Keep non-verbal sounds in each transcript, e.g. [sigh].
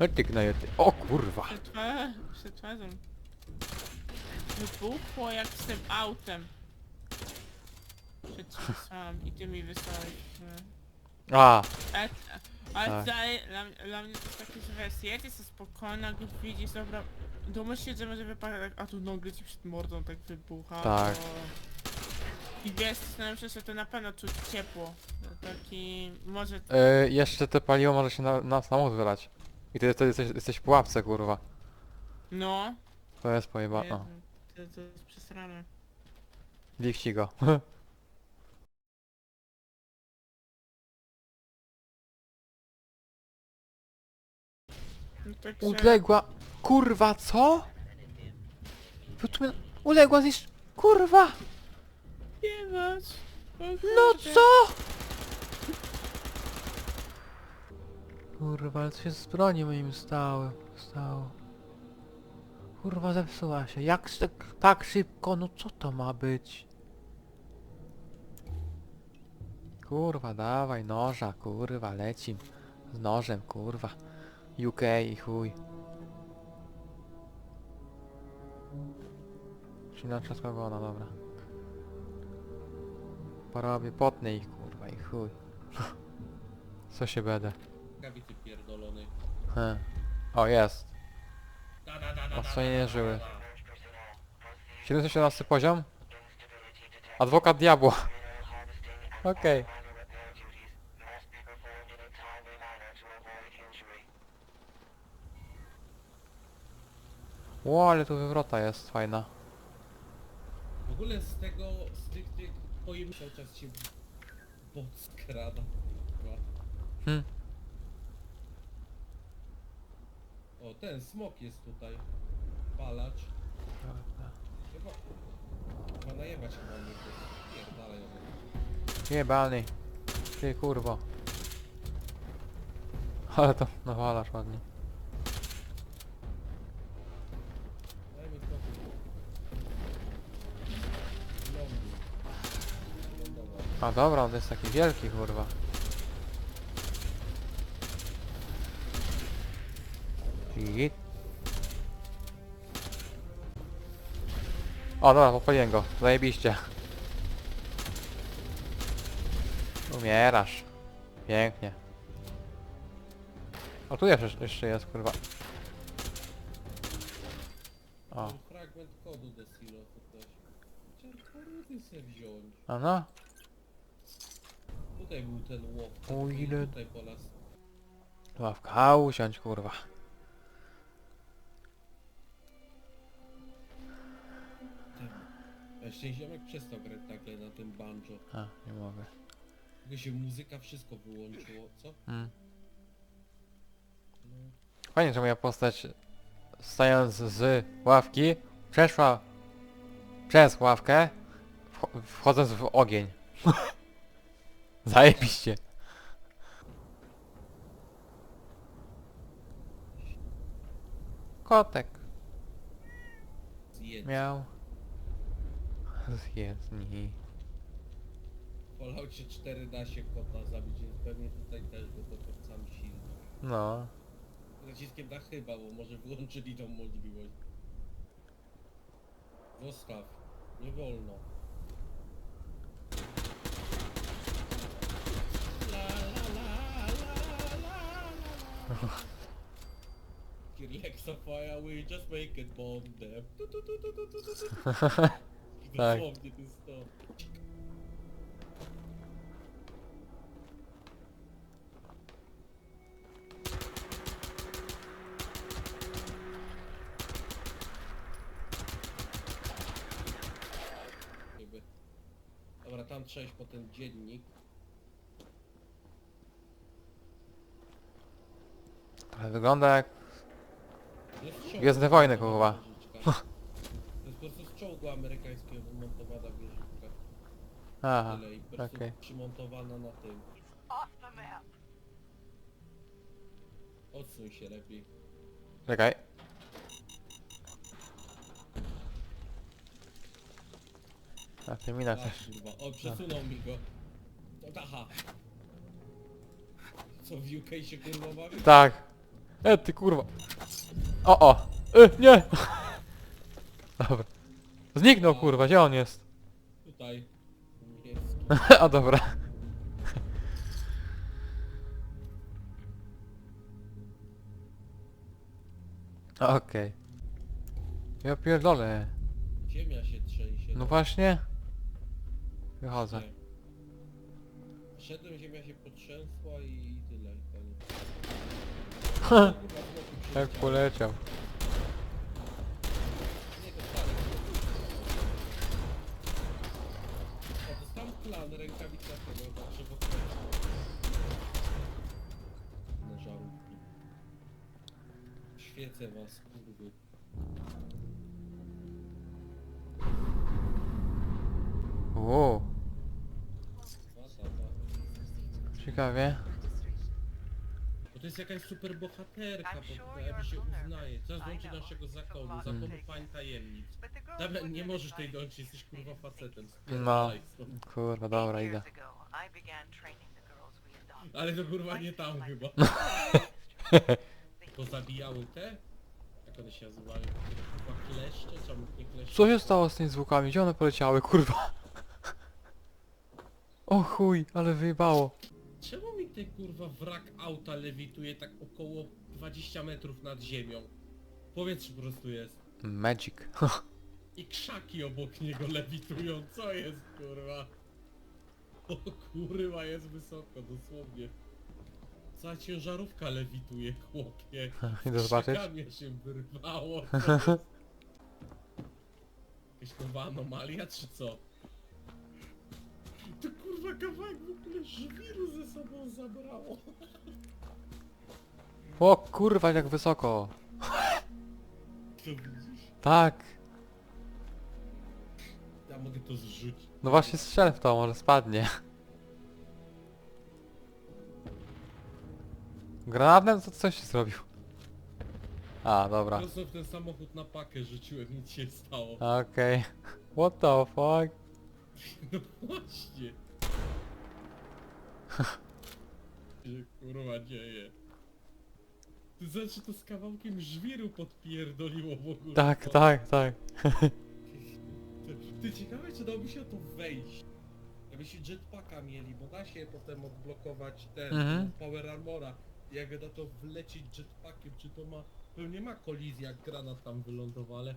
No ty gnajoty. O kurwa. Przed, twa- przed twarzą. Wybuchło jak z tym autem. Przed chwilą sam i ty mi wysłałeś. A, Ale, ale Tak. dla, dla, dla mnie to jest takie, że wiesz, jedziesz to spokojna, gdy widzisz, dobra, domyśl się, że może wypadać, a tu nagle ci przed mordą tak wybucha. Tak. To... I wiesz, zastanawiam się, że to na pewno czuć ciepło. No, Taki, może... y, jeszcze te paliwo może się na, na samochód wylać. I ty, ty jesteś, jesteś w pułapce kurwa. No, To jest pojeba... Jezu, O, to, to jest przesrane. lichci go. No, także... Uległa... Kurwa, co? Uległa zniszcz... Kurwa! Nie masz. No co? Kurwa, ale co się z broni moim stało? Stało. Kurwa, zepsuła się. Jak tak, tak szybko? No co to ma być? Kurwa, dawaj noża, kurwa, lecim. Z nożem, kurwa. UK i chuj. Silna trzaska ogona, dobra. Porobię, potnę ich, kurwa, i chuj. [laughs] Co się będę? Kawicy pierdolony. He. O, jest. Da, da, da, da, Osłonienie żyły. 717 poziom? Adwokat diabła. Okej. Ło, ale tu wywrota jest fajna. W ogóle z tego, z tych, tych pojem cały czas się bot skrada. Chyba. Hm. O, ten smok jest tutaj. Palacz. Chyba... Chyba najebać się na niego. Pierdalaj. Jebany. Ty kurwo. Ale to nawalasz ładnie. Daj mi spokój. Lądu. Lądowa. A dobra, on jest taki wielki kurwa. O dobra, popaliłem go. Zajebiście. Umierasz. Pięknie. O tu jeszcze, jeszcze jest kurwa. O, fragment kodu do silosu też. Sobie wziąć. a no. Tutaj był ten łop. O, ile- Tutaj po las. Ławka, usiądź kurwa. Jeszcze ziomek przestał grać nagle na tym banjo. A, nie mogę. Tylko się muzyka, wszystko wyłączyło, co? Mm. No, Fajnie, że moja postać stając z ławki przeszła przez ławkę wcho- wchodząc w ogień. [laughs] Zajebiście. Kotek zjedz. miał. Zjedzni. W Falloutie 4 da się kota zabić, więc pewnie tutaj też, bo to kot sam silny. No. Naciskiem na chyba, bo może wyłączyli tą możliwość. Zostaw. Nie wolno. La, la, la, la, la. Kirlexa fire, we just make it bomb them. Tu, tu, tu, tu, tu, tu, tu, tu. [laughs] Tak. Dosłownie to jest to. Dobra, tam trzeba iść po ten dziennik. Ale wygląda jak... Jest czołg. Gwiezdne wojny, kurwa. To jest po prostu z czołgu amerykańskiego wieżyczka. Aha, Tyle i po prostu okej. przymontowana na tym. Odsuń się lepiej. Czekaj. A ty mina A, też. kurwa, o przesunął mi go. No, aha. Co w UK się kurwa bawi? Tak. E, ty kurwa. O, o. E, nie. [laughs] Dobra. Zniknął kurwa, gdzie on jest? Tutaj. [laughs] Niebieski. A dobra. Okej. Ja pierdolę. Ziemia się trzęsie. No właśnie. Wychodzę. Nie. Szedłem, ziemia się potrzęsła i tyle. i koniec. Ha, Kurwa, znowu Jak przyleciało. poleciał. Nie, to stary. O, dostałem plan, rękawica tego, także w. Na żarówki. Świecę was, kurwy. Dwa, dwa. ciekawie. Jest jakaś super bohaterka, bo jakby się uznaje. Trzeba złączyć naszego zakonu, zakonu pań tajemnic. Damian, nie możesz tej dąć, jesteś kurwa facetem. No. Kurwa, dobra, idę. Ale to kurwa nie tam chyba. To [laughs] zabijały te? Jak one się nazywają? Chyba kleszcze? Czemu nie kleszcze? Co się stało z tymi zwłokami? Gdzie one poleciały, kurwa? [laughs] O chuj, ale wyjebało. Ten kurwa wrak auta lewituje tak około 20 metrów nad ziemią? Powietrze po prostu jest. Magic. [laughs] I krzaki obok niego lewitują, co jest kurwa? O kurwa jest wysoko, dosłownie. Cała ciężarówka lewituje, chłopie. [laughs] Idę zobaczyć. Krzakami się wyrwało. co [laughs] jest? Jakaś nowa anomalia czy co? To kurwa kawałek w ogóle żwiru ze sobą zabrało. O kurwa, jak wysoko. To widzisz? Tak. Ja mogę to zrzucić. No właśnie strzel w to, może spadnie. Granatem to coś zrobił. A, dobra. Prosto w ten samochód na pakę rzuciłem, nic się nie stało. Okej. What the fuck? [laughs] No właśnie. się kurwa dzieje. To znaczy to z kawałkiem żwiru podpierdoliło w ogóle. Tak, To- tak, tak. Ty, ty ciekawe czy dałoby się o to wejść. Jakbyśmy jetpacka mieli, bo da się potem odblokować ten Mhm. power armora. Jak da to wlecieć jetpackiem, czy to ma... Pewnie ma kolizję jak granat tam wylądował, ale...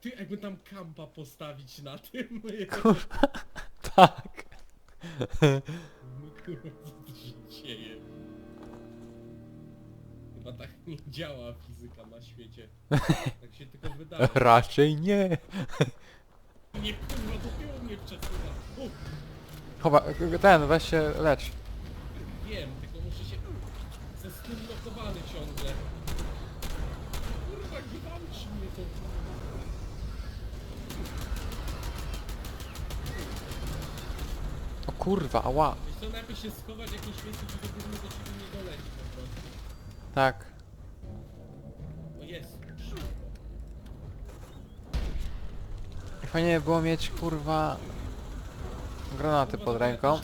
Ty, jakby tam kampa postawić na tym, [laughs] [laughs] Tak. No kurwa, co tu się dzieje? Chyba tak nie działa fizyka na świecie. Tak się tylko wydaje. [laughs] Raczej nie. Nie kurwa, tyłu mnie przesuwa. O, Chowa, ten, weź się lecz. wiem, tylko muszę się... Jestem blokowany ciągle. Kurwa, gwałci mnie to. Kurwa, ała. Wiesz co, najpierw się schować do ciebie nie po prostu. Tak. O jest. Fajnie by było mieć kurwa granaty pod ręką.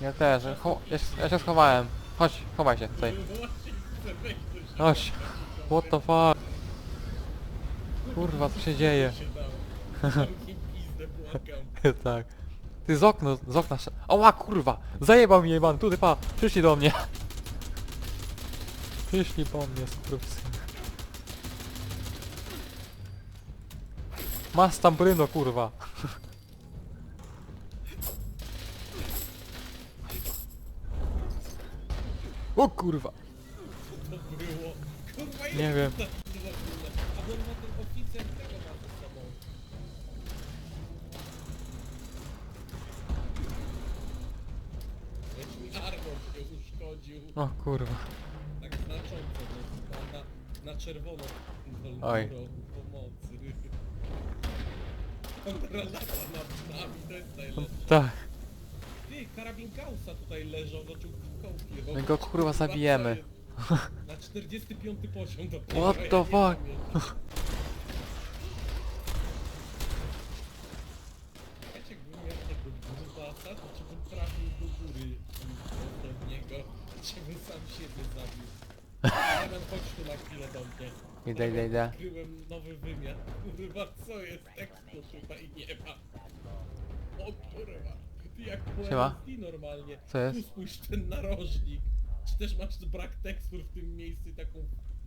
ja też. Cho ja, się- ja się schowałem. Chodź, chowaj się tutaj. Chodź. What the fuck? Kurwa, co się dzieje? [laughs] tak. Ty z okna, z okna. sz- Oła kurwa! Zajebał mnie pan, tutaj pa! Przyszli do mnie! [laughs] Przyszli po mnie, skurwsyn. Mas tam bryno, kurwa. [laughs] O kurwa! Nie wiem. O kurwa. Tak znacząco, no, chyba na, na czerwono Oj. Pomocy. [laughs] Nad nami, to jest najlepsze. Tak. Ty, karabin Gaussa tutaj leżał, zaczął kołki robić. My go, kurwa, zabijemy. Na 45 poziom do What the fuck? Miał tego grubasa, to czy bym trafił Bym sam siebie zabił. [laughs] Chodź tu na chwilę do mnie. Idę, idę, idę. Odkryłem nowy wymiar. Kurwa, co jest? Tekstu tutaj nie ma. O kurwa. Ty jak Siema. PLSD normalnie. Co jest? Tu spójrz ten narożnik. Czy też masz brak tekstur w tym miejscu i taką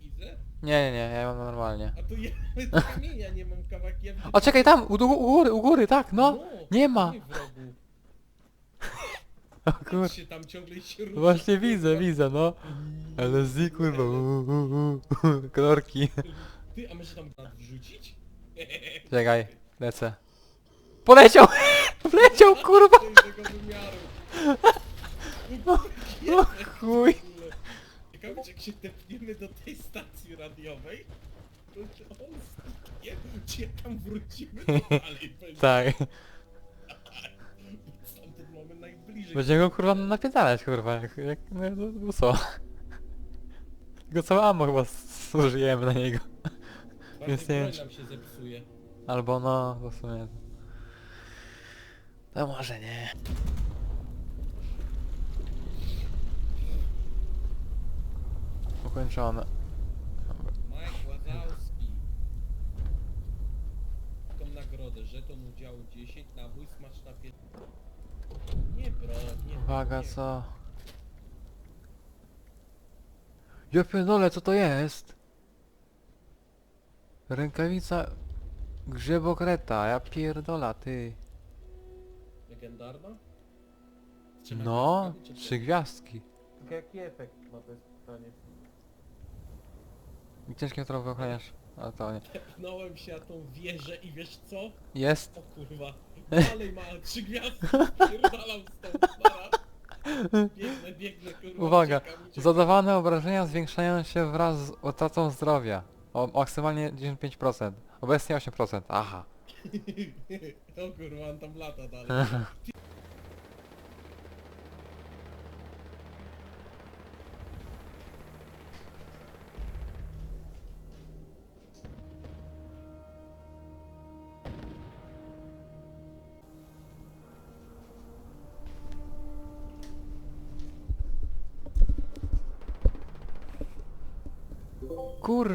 izę? Nie, nie, nie, ja mam normalnie. A to ja [laughs] nawet kamienia nie mam kawałek. Ja O, czekaj, tam, u, u, góry, u góry, tak, no. Nie ma. Nie. [laughs] O kur... Się tam ciągle się rusza. Właśnie widzę, widzę, no. LSD, kurwa, u, u, u, u, kolorki. Ty, a może tam wrzucić? [laughs] Czekaj, lecę. Poleciał! [laughs] Wleciał, kurwa! Innego wymiaru. No chuj. Ciekawe, czy jak się tepniemy do tej stacji radiowej, to on zniknie, czy jak tam wrócimy, to dalej będzie. Tak. Najbliżej. Będziemy go kurwa napierdalać, kurwa, jak, jak no, no, no co? [laughs] Tylko całe ammo chyba zużyjemy na niego. Bardziej więc nie wiem, broń nam się zepsuje. Albo no, to w sumie... To może nie. Ukończone. Mike Łazowski. Tą nagrodę, żeton udziału 10, nabój 5. Nie broń, nie Uwaga, co? Ja pierdolę, co to jest? Rękawica grzebokreta, ja pierdola, ty. Legendarna? No, czy trzy gwiazdki. Tylko Jaki efekt ma to jest pytanie? I ciężkie trochę ochraniasz, ale to nie. Się na tą wieżę i wiesz co? Jest? O kurwa. Dalej ma trzy gwiazdki. Pierdalam stąd. Nara. Biegnę, biegnę, kurwa. Uwaga, uciekam, uciekam. Zadawane obrażenia zwiększają się wraz z utratą zdrowia. O maksymalnie 95%. Obecnie 8%. Aha. [laughs] o kurwa, on tam lata dalej. [laughs]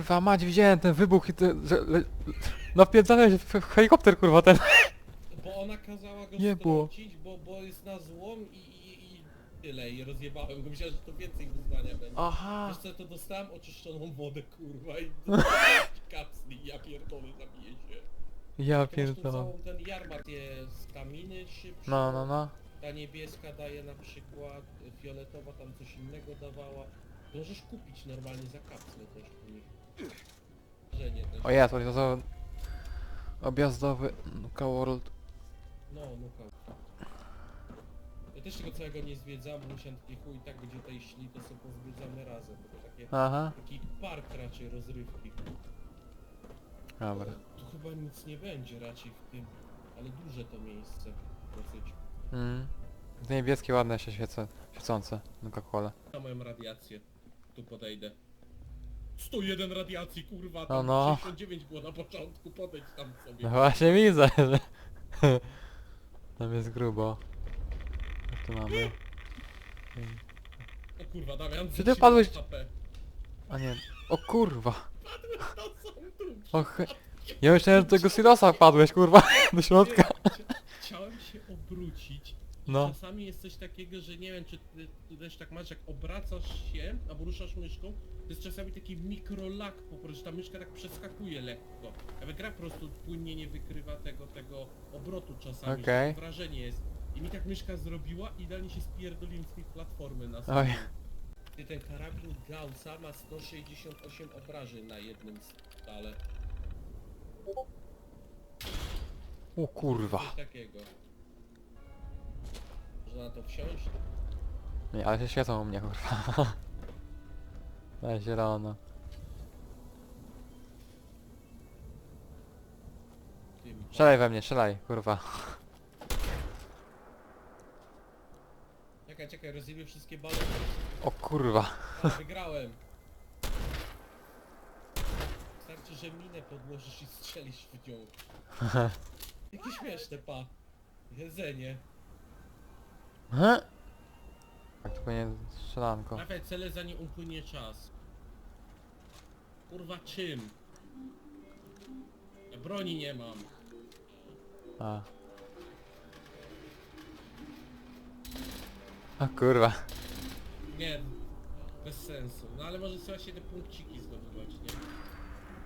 Kurwa, mać widziałem ten wybuch i ten... że- le- Napierdalałeś w w helikopter kurwa ten. Bo ona kazała go Nie było. strącić, bo, bo jest na złom i, i, i tyle. I rozjebałem go. Myślałem, że to więcej wyzwania będzie. Aha. Wiesz co, to dostałem oczyszczoną wodę, kurwa, i [laughs] kapsli, ja pierdolę, zabiję się. Ja tu pierdolę. całą ten jarmark jest staminy szybszy. No, no, no. Ta niebieska daje na przykład, fioletowa tam coś innego dawała. Możesz kupić normalnie za kapsle też u nich. O ja, to objazdowy... Objazdowy... Nuka World. No, tak. Ja też tego całego nie zwiedzam, musiałem takie chuj, tak będzie tutaj szli, to sobie pozwiedzamy razem. To takie, Aha. taki park raczej rozrywki. Dobra. Tu chyba nic nie będzie raczej w tym, ale duże to miejsce dosyć. Mm. Te niebieskie ładne się świecą, świecące. Nuka Cola. Na moją radiację. Tu podejdę. 101 radiacji, kurwa, No, tam no. 69 było na początku, podejdź tam sobie. No właśnie widzę, że... [laughs] Tam jest grubo. Co tu mamy? O kurwa, Damian, Czy ty padłeś- HP. A nie. O kurwa. Są tu Och. Ja myślałem, że do tego silosa wpadłeś, kurwa. [laughs] Do środka. Chcia- Chciałem się obrócić. No. Czasami jest coś takiego, że nie wiem czy ty, ty też tak masz, jak obracasz się albo ruszasz myszką, to jest czasami taki mikrolag po prostu, że ta myszka tak przeskakuje lekko. Jakby gra po prostu płynnie nie wykrywa tego, tego obrotu czasami, że Okej. takie wrażenie jest. I mi tak myszka zrobiła i idealnie się spierdoliłem z tej platformy na Oj. Ty, Ten karabin Gaussa ma 168 obrażeń na jednym stale. O kurwa. Coś takiego. Można na to wsiąść? Nie, ale się świecą u mnie, kurwa. [laughs] Na zielono. Tym. Strzelaj we mnie, strzelaj, kurwa. [laughs] Czekaj, czekaj, rozjebię wszystkie balony. O kurwa. A, wygrałem. Wystarczy, że minę podłożysz i strzelisz w nią. [laughs] Jakie śmieszne, pa. Jedzenie. He? Tak, tylko nie strzelanko. Trafiaj cele zanim upłynie czas. Kurwa czym? Ja broni nie mam. A. A kurwa. Nie, bez sensu. No ale może trzeba się te punkciki zdobywać, nie?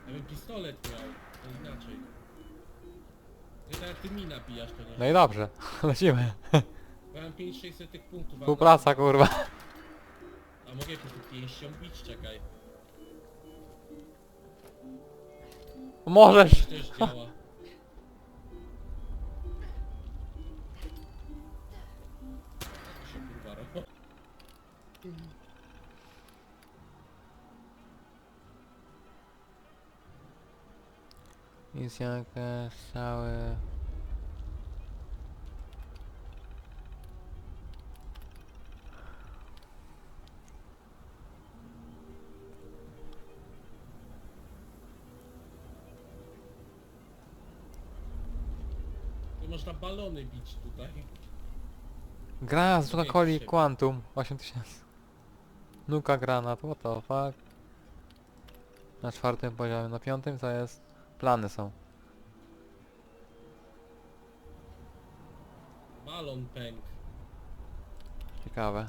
Ja bym pistolet miał, to inaczej. Nie tak jak ty mi nabijasz, to nie. No i dobrze. [laughs] Lecimy. Ja mam 5600 tych punktów, a, Współpraca kurwa. a mogę po prostu pięścią bić, czekaj. Możesz! To też działa. Co się kurwa robi? Misja jakaś cały... można balony bić tutaj. Gra z Coca-Coli. Quantum 8000. Nuka granat, what the fuck? Na czwartym poziomie, na piątym to jest... Plany są. Balon pęk. Ciekawe.